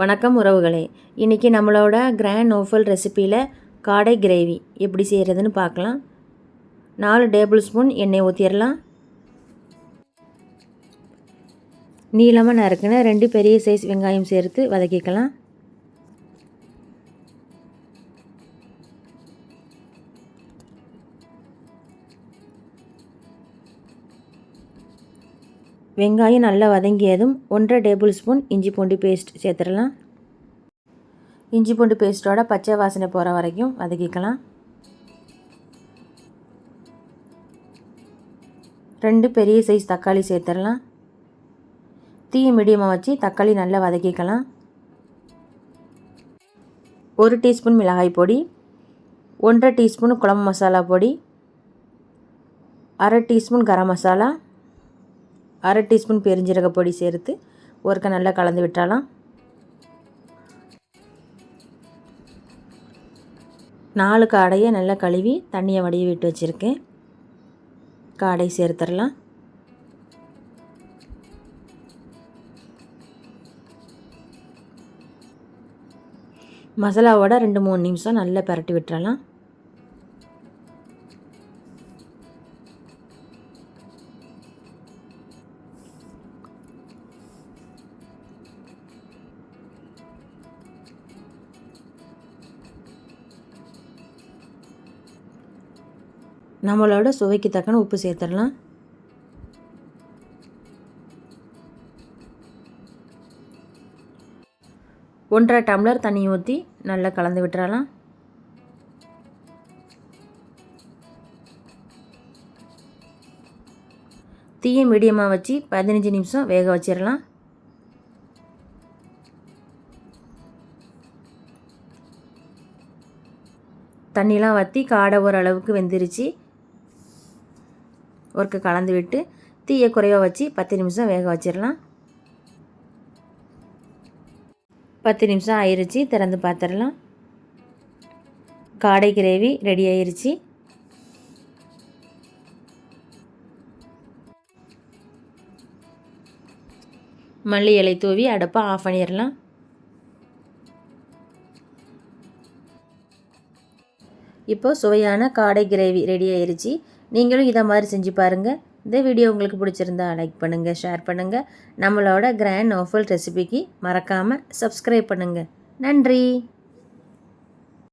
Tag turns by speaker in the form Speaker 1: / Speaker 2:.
Speaker 1: வணக்கம் உறவுகளே. இன்றைக்கி நம்மளோட கிராண்ட் நோஃபல் ரெசிப்பியில் காடை கிரேவி எப்படி செய்கிறதுன்னு பார்க்கலாம். நாலு டேபிள் ஸ்பூன் எண்ணெய் ஊற்றிடலாம் நீளமாக நறுக்குன ரெண்டு பெரிய சைஸ் வெங்காயம் சேர்த்து வதக்கிக்கலாம். வெங்காயம் நல்லா வதங்கியதும் ஒன்றரை டேபிள் ஸ்பூன் இஞ்சி பூண்டு பேஸ்ட் சேர்த்துடலாம். இஞ்சி பூண்டு பேஸ்ட்டோட பச்சை வாசனை போகிற வரைக்கும் வதக்கிக்கலாம். ரெண்டு பெரிய சைஸ் தக்காளி சேர்த்துடலாம். தீ மீடியமாக வச்சு தக்காளி நல்லா வதக்கிக்கலாம். ஒரு டீஸ்பூன் மிளகாய் பொடி ஒன்றரை டீஸ்பூன் குழம்பு மசாலா பொடி அரை டீஸ்பூன் கரம் மசாலா அரை டீஸ்பூன் பெருஞ்சீரக பொடி சேர்த்து ஒருக்க நல்லா கலந்து விட்டுறலாம் நாலு காடையை நல்லா கழுவி தண்ணியை வடிய விட்டு வச்சுருக்கேன். காடை சேர்த்துடலாம். மசாலாவோட ரெண்டு மூணு நிமிஷம் நல்லா பரட்டி விட்டுறலாம். நம்மளோட சுவைக்கு தக்கன உப்பு சேர்த்துடலாம். ஒன்றரை டம்ளர் தண்ணி ஊற்றி நல்லா கலந்து விட்டுறலாம். தீயை மீடியமாக வச்சு பதினஞ்சு நிமிஷம் வேக வச்சிடலாம். தண்ணிலாம் வற்றி காடை ஓரளவுக்கு வெந்துருச்சு. ஒர்க்கு கலந்து விட்டு தீயை குறைவாக வச்சு பத்து நிமிஷம் வேக வச்சிடலாம். பத்து நிமிஷம் ஆயிடுச்சு திறந்து பார்த்துடலாம் காடை கிரேவி ரெடி ஆயிருச்சு. மல்லி இலை தூவி அடுப்பை ஆஃப் பண்ணிடலாம். இப்போது சுவையான காடை கிரேவி ரெடி ஆயிருச்சு. நீங்களும் இதை மாதிரி செஞ்சு பாருங்கள் இந்த வீடியோ உங்களுக்கு பிடிச்சிருந்தா லைக் பண்ணுங்கள் ஷேர் பண்ணுங்கள் நம்மளோட கிராண்ட் நோஃபல் ரெசிபிக்கு மறக்காமல் சப்ஸ்கிரைப் பண்ணுங்கள் நன்றி.